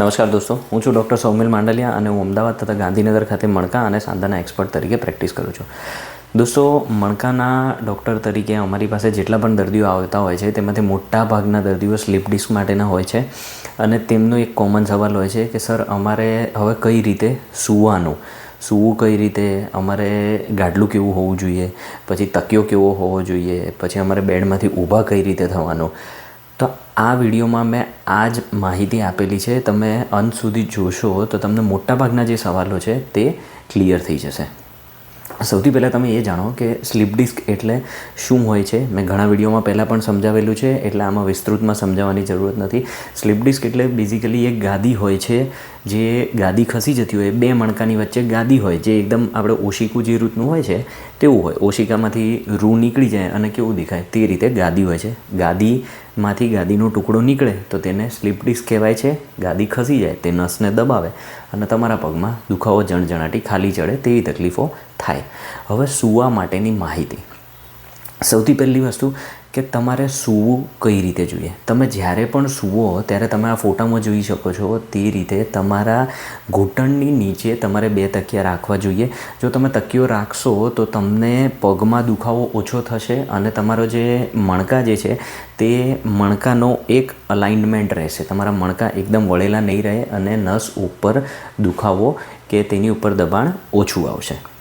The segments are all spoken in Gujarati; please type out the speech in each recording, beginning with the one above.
નમસ્કાર દોસ્તો, હું છું ડૉક્ટર સૌમિલ માંડલિયા અને હું અમદાવાદ તથા ગાંધીનગર ખાતે મણકા અને સાંધાના એક્સપર્ટ તરીકે પ્રેક્ટિસ કરું છું. દોસ્તો, મણકાના ડૉક્ટર તરીકે અમારી પાસે જેટલા પણ દર્દીઓ આવતા હોય છે, તેમાંથી મોટા ભાગના દર્દીઓ સ્લીપ ડિસ્ક માટેના હોય છે. અને તેમનો એક કોમન સવાલ હોય છે કે, સર, અમારે હવે કઈ રીતે સૂવાનું? સૂવું કઈ રીતે? અમારે ગાડલું કેવું હોવું જોઈએ? પછી તકિયો કેવો હોવો જોઈએ? પછી અમારે બેડમાંથી ઊભા કઈ રીતે થવાનું? તો આ વિડીયોમાં મેં આ જ માહિતી આપેલી છે. તમે અંત સુધી જોશો તો તમને મોટાભાગના જે સવાલો છે તે ક્લિયર થઈ જશે. સૌથી પહેલાં તમે એ જાણો કે સ્લીપ ડિસ્ક એટલે શું હોય છે? મેં ઘણા વિડીયોમાં પહેલાં પણ સમજાવેલું છે, એટલે આમાં વિસ્તૃતમાં સમજાવવાની જરૂરત નથી. સ્લીપ ડિસ્ક એટલે બેઝિકલી એક ગાદી હોય છે, જે ગાદી ખસી જતી હોય. બે મણકાની વચ્ચે ગાદી હોય, જે એકદમ આપણે ઓશિકું જે રીતનું હોય છે, તેવું હોય. ઓશિકામાંથી રૂ નીકળી જાય અને કેવું દેખાય? તે રીતે ગાદી હોય છે. ગાદીમાંથી ગાદીનો ટુકડો નીકળે તો તેને સ્લીપ ડિસ્ક કહેવાય છે. ગાદી ખસી જાય, તે નસને દબાવે અને તમારા પગમાં દુખાવો જણજણાટી ખાલી ચડે તેવી તકલીફો થાય. હવે સૂવા માટેની માહિતી. સૌથી પહેલી વસ્તુ કે તમારે સૂવું કઈ રીતે જોઈએ? તમે જ્યારે પણ સૂવો, ત્યારે તમે આ ફોટામાં જોઈ શકો છો તે રીતે તમારા ઘૂંટણની નીચે તમારે બે તકિયા રાખવા જોઈએ. જો તમે તકિયો રાખશો, તો તમને પગમાં દુખાવો ઓછો થશે અને તમારો જે મણકા જે છે, તે મણકાનો એક અલાઇનમેન્ટ રહેશે. તમારા મણકા એકદમ વળેલા નહીં રહે અને નસ ઉપર દુખાવો કે તેની ઉપર દબાણ ઓછું આવશે.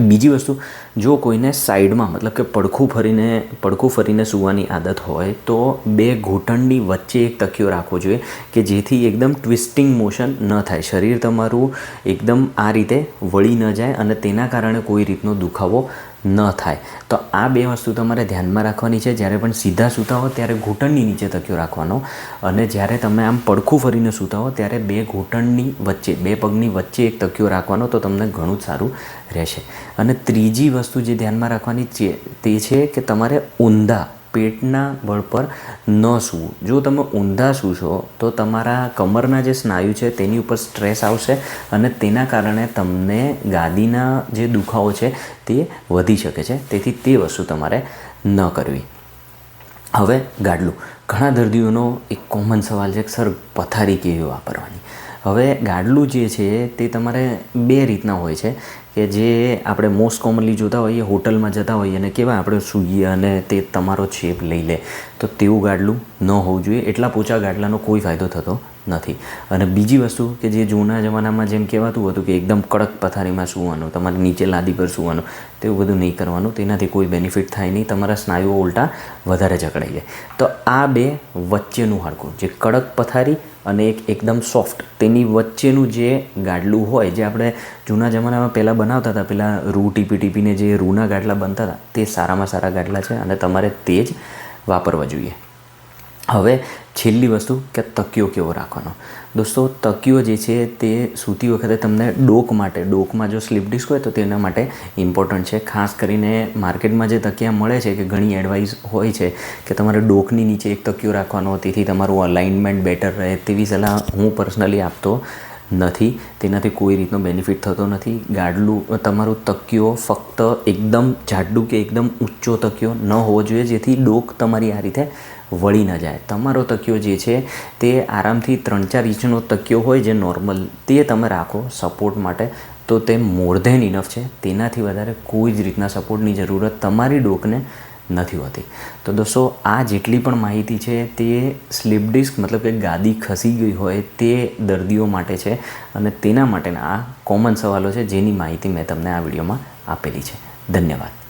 બીજી વસ્તુ, જો કોઈને સાઈડમાં મતલબ કે પડખું ફરીને પડખું ફરીને સૂવાની આદત હોય, તો બે ઘૂંટણની વચ્ચે એક તકિયો રાખવો જોઈએ કે જેથી એકદમ ટ્વિસ્ટિંગ મોશન ન થાય. શરીર તમારું એકદમ આ રીતે વળી ન જાય અને તેના કારણે કોઈ રીતનો દુખાવો ન થાય. તો આ બે વસ્તુ તમારે ધ્યાનમાં રાખવાની છે. જ્યારે પણ સીધા સૂતા હો, ત્યારે ઘૂંટણની નીચે તકિયો રાખવાનો. અને જ્યારે તમે આમ પડખું ફરીને સૂતા હો, ત્યારે બે ઘૂંટણની વચ્ચે, બે પગની વચ્ચે એક તકિયો રાખવાનો તો તમને ઘણું જ સારું રહેશે. અને ત્રીજી વસ્તુ જે ધ્યાનમાં રાખવાની છે, તે છે કે તમારે ઊંધા પેટના બળ પર ન સૂવું. જો તમે ઊંધા સૂશો, તો તમારા કમરના જે સ્નાયુ છે, તેની ઉપર સ્ટ્રેસ આવશે અને તેના કારણે તમને ગાદીના જે દુખાવો છે, તે વધી શકે છે. તેથી તે વસ્તુ તમારે ન કરવી. હવે ગાડલું. ઘણા દર્દીઓનો એક કોમન સવાલ છે કે, સર, પથારી કેવી વાપરવાની? હવે ગાડલું જે છે તે તમારે બે રીતના હોય છે કે જે આપણે મોસ્ટ કોમનલી જોતા હોઈએ, હોટલમાં જતા હોઈએ અને કેવા આપણે સૂઈએ અને તે તમારો શેપ લઈ લે. તો તેવું ગાડલું ન હોવું જોઈએ. એટલા પોચા ગાડલાનો કોઈ ફાયદો થતો નથી. અને બીજી વસ્તુ કે જે જૂના જમાનામાં જેમ કહેવાતું હતું કે એકદમ કડક પથારીમાં સૂવાનું, તમારે નીચે લાદી પર સૂવાનું, તેવું બધું નહીં કરવાનું. તેનાથી કોઈ બેનિફિટ થાય નહીં. તમારા સ્નાયુઓ ઉલટા વધારે જકડાઈ જાય. તો આ બે વચ્ચેનું હાડકું જે કડક પથારી અને એક એકદમ સોફ્ટ તેની વચ્ચેનું જે ગાડલું હોય, જે આપણે જૂના જમાનામાં પહેલાં બનાવતા હતા પહેલાં રૂ ટીપી ટીપીને જે રૂના ગાડલા બનતા હતા, તે સારામાં સારા ગાડલા છે અને તમારે તે જ વાપરવા જોઈએ. હવે છેલ્લી વસ્તુ કે તકિયો કેવો રાખવાનો. દોસ્તો તકિયો જે છે તે સૂતી વખતે તમને ડોક માટે, ડોકમાં જો સ્લીપ ડિસ્ક હોય તો તેના માટે ઇમ્પોર્ટન્ટ છે. ખાસ કરીને માર્કેટમાં જે તકિયા મળે છે કે ઘણી એડવાઇસ હોય છે કે તમારે ડોકની નીચે એક તકિયો રાખવાનો, તેથી તમારું અલાઇનમેન્ટ બેટર રહે તેવી સલાહ હું પર્સનલી આપતો નથી. તેનાથી કોઈ રીતનો બેનિફિટ થતો નથી. ગાડલું, તમારું તકિયો ફક્ત એકદમ જાડું કે એકદમ ઊંચો તકિયો ન હોવો જોઈએ, જેથી ડોક તમારી આ રીતે વળી ન જાય. તમારો તકિયો જે છે, તે આરામથી ત્રણ ચાર ઇંચનો તકિયો હોય જે નોર્મલ તે તમે રાખો સપોર્ટ માટે, તો તે મોર ધેન ઇનફ છે. તેનાથી વધારે કોઈ જ રીતના સપોર્ટની જરૂરત તમારી ડોકને નથી હોતી. તો દોસ્તો, આ જેટલી પણ માહિતી છે, તે સ્લીપ ડિસ્ક મતલબ કે ગાદી ખસી ગઈ હોય તે દર્દીઓ માટે છે અને તેના માટેના આ કોમન સવાલો છે જેની માહિતી મેં તમને આ વિડીયોમાં આપેલી છે. ધન્યવાદ.